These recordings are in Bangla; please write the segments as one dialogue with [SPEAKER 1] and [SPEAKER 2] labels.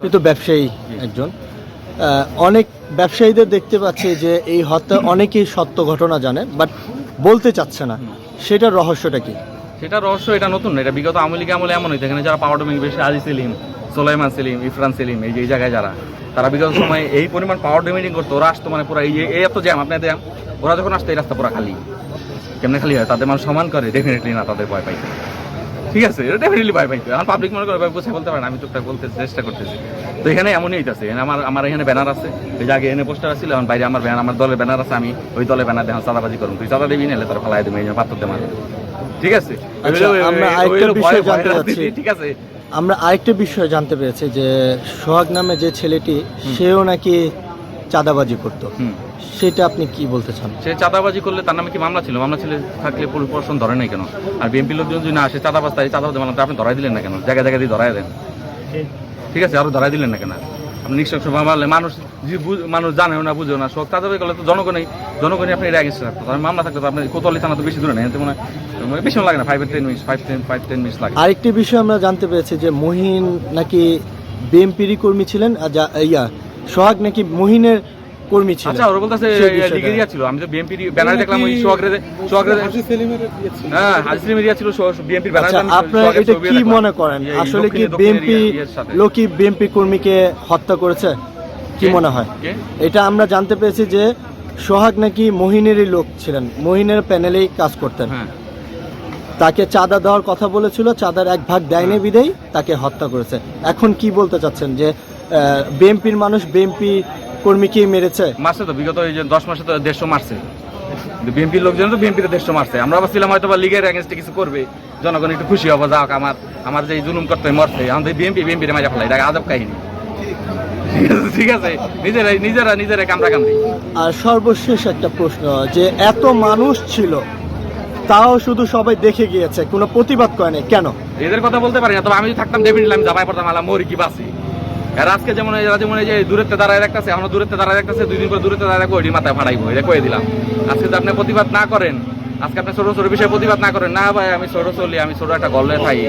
[SPEAKER 1] আপনি তো ব্যবসায়ী একজন। অনেক ব্যবসায়ীদের দেখতে পাচ্ছি যে এই হত্যা অনেকেই সত্য ঘটনা জানে বাট বলতে চাচ্ছে না। সেটার রহস্যটা কি?
[SPEAKER 2] সেটা রহস্য এটা নতুন না, এটা বিগত আওয়ামী লীগ আমলে এমন হইতো এখানে যারা পাওয়ার ডোমিং বেশি আজি সেলিম, সোলাইমান সেলিম, ইফরান সেলিম, এই যে, এই জায়গায় যারা, তারা বিগত সময় এই পরিমাণ পাওয়ার ডোমিনিং করতো, ওরা আসতো মানে পুরো এই এই এত জ্যাম আপনার জ্যাম ওরা যখন আসতো, এই রাস্তা পুরো খালি। কেমনে খালি হয়? তাদের মানুষ সমান করে ডেফিনেটলি না, তাদের ভয় পাইতে। ঠিক আছে এটা ডেফিনেটলি ভয় পাইতে এখন পাবলিক মনে করে বুঝে বলতে পারে না, আমি টুকটাক বলতে চেষ্টা করতেছি। তো এখানে এমনই হইতাছে আমার আমার এখানে ব্যানার আছে। ওই যে আগে এখানে পোস্টার ছিল এখন বাইরে আমার ব্যানার আমার দলের ব্যানার আছে আমি ওই দলের ব্যানার দেখেন চাঁদাবাজি করুন তুই চাঁদা দিবি নাহলে তোর ফালাই দেবে এই জন্য পাত্র দেমার ঠিক আছে?
[SPEAKER 1] আচ্ছা, আমরা।
[SPEAKER 2] ঠিক আছে?
[SPEAKER 1] আমরা আরেকটা বিষয় জানতে পেরেছি যে সোহাগ নামে যে ছেলেটি সেও নাকি চাঁদাবাজি করতো। সেটা আপনি কি বলতে চান?
[SPEAKER 2] সে চাঁদাবাজি করলে তার নামে কি মামলা ছিল? মামলা ছিল থাকলে পুলিশ প্রশাসন ধরে নাই কেন? আর বিএনপি লোকজন যদি না আসে চাঁদাবাজ তাই চাঁদাবাজ মামলা আপনি ধরাই দিলেন না কেন? জায়গায় জায়গায় দিয়ে ধরাই দেন। ঠিক আছে আরও ধরাই দিলেন না কেন? আপনি নিঃশংস মামলা মানুষ যে বুঝ- মানুষ জানেও না বুঝেও না শোক চাঁদাবাজি করলে তো জনগণই জনগণই আপনি এটা এগেন্স্ট রাখতো আর মামলা থাকতো আপনি কোতলি থানা তো বেশি দূরে নেই মনে হয় বেশি লাগে না five ten minute five ten five ten minute লাগে।
[SPEAKER 1] আরেকটি বিষয় আমরা জানতে পেরেছি যে মহিন নাকি বিএমপিরই কর্মী ছিলেন আর যা- ইয়া সোহাগ নাকি মহিনের কর্মী ছিলেন।
[SPEAKER 2] আচ্ছা ওরা বলতেছে। ছিল। আমি তো বিএনপি ব্যানার দেখলাম ওই সোয়াগরে সোয়াগরে হ্যাঁ হাজি সেলিম এরিয়া ছিল ব্যানার
[SPEAKER 1] আচ্ছা আপনারা এটা কি মনে করেন? আসলে কি বিএনপি লোকই বিএনপি কর্মীকে হত্যা করেছে? কি মনে হয়? এটা আমরা জানতে পেরেছি যে সোহাগ নাকি মহিনেরই লোক ছিলেন। মহিনের প্যানেলেই কাজ করতেন।
[SPEAKER 2] হ্যাঁ।
[SPEAKER 1] তাকে চাঁদা দেওয়ার কথা বলেছিল চাঁদার এক ভাগ দেয়নি বিদেই তাকে হত্যা করেছে। এখন কি বলতে চাচ্ছেন যে বিএনপির মানুষ বিএনপি কর্মীকেই মেরেছে?
[SPEAKER 2] মারছে তো বিগত এই যে দশ মাসে তো দেড়শো মারছে। বিএনপির লোকজন তো বিএনপিতে দেড়শো মারছে। আমরা ভাবছিলাম হয়তো বা লিগের এগেনস্টে কিছু করবে। জনগণ একটু খুশি হব যাক আমার আমার যে জুলুম করতে মরছে। আমাদের বিএনপি বিএনপির মাঝে ফেলাই এটা আজব কাহিনী। ঠিক আছে, নিজেরাই নিজেরা নিজেরা কামড়া কামড়ি।
[SPEAKER 1] আর সর্বশেষ একটা প্রশ্ন যে এত মানুষ ছিল তাও শুধু সবাই দেখে গিয়েছে কোনো প্রতিবাদ করেনি কেন?
[SPEAKER 2] এদের কথা বলতে পারি না তবে আমি থাকতাম ডেফিনেটলি আমি জামাই পড়তাম আলা মরি কি বাসি? আর আজকে যেমন এরা যেমন এই যে দূরত্বে দাঁড়ায় রাখতেছে, আমরা দূরত্বে দাঁড়ায় রাখতেছে, দুই দিন করে দূরত্বে দাঁড়ায় রাখব ওইটি মাথায় ফাড়াইবো এটা কয়ে দিলাম। আজকে যদি আপনি প্রতিবাদ না করেন, আজকে আপনি ছোট ছোট বিষয়ে প্রতিবাদ না করেন, না ভাই, আমি ছোট চলি, আমি ছোট একটা গল্লে থাকি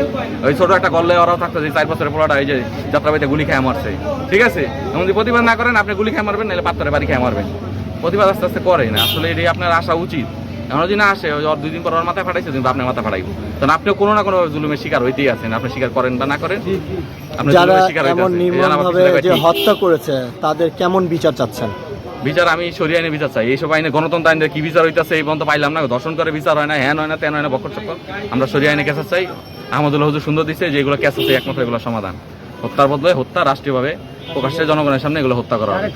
[SPEAKER 2] ওই ছোট একটা গল্লে ওরাও থাকতেছে চার বছরের পোলাটা, এই যে যাত্রাবাড়িতে গুলি খেয়ে মারছে। ঠিক আছে? এমন যদি প্রতিবাদ না করেন, আপনি গুলি খেয়ে মারবেন, নাহলে পাত্তরে বাড়ি খেয়ে মারবেন। প্রতিবাদ আস্তে আস্তে করেন, আসলে এটি আপনার আসা উচিত। এখন যদি না আসে ওর দুই দিন পর ওর মাথায় ফাটাইছে কিন্তু আপনার মাথা ফাটাইবো। কারণ আপনিও কোনো না কোনো জুলুমের শিকার হইতেই আছেন। আপনি স্বীকার করেন বা না করেন আপনি
[SPEAKER 1] যারা
[SPEAKER 2] শিকার
[SPEAKER 1] এমন
[SPEAKER 2] হইতেছেন। এই
[SPEAKER 1] নির্মম
[SPEAKER 2] জন্য আমার
[SPEAKER 1] ভাবে
[SPEAKER 2] কিছু জায়গায়
[SPEAKER 1] যে হত্যা করেছে তাদের কেমন বিচার চাচ্ছেন?
[SPEAKER 2] বিচার আমি সরিয়ে আইনে বিচার চাই। এইসব আইনে গণতন্ত্র আইনে কি বিচার হইতেছে এই পর্যন্ত পাইলাম না। দর্শন করে বিচার হয় না হ্যান হয় না তেন হয় না বকর চক্কর। আমরা সরিয়ে আইনে চাই। আহমদুল্লাহ হুজুর সুন্দর দিচ্ছে যে এগুলো চাই একমাত্র এগুলো সমাধান। হত্যার বদলে হত্যা রাষ্ট্রীয়ভাবে প্রকাশ্যে জনগণের সামনে এগুলো হত্যা করা হবে।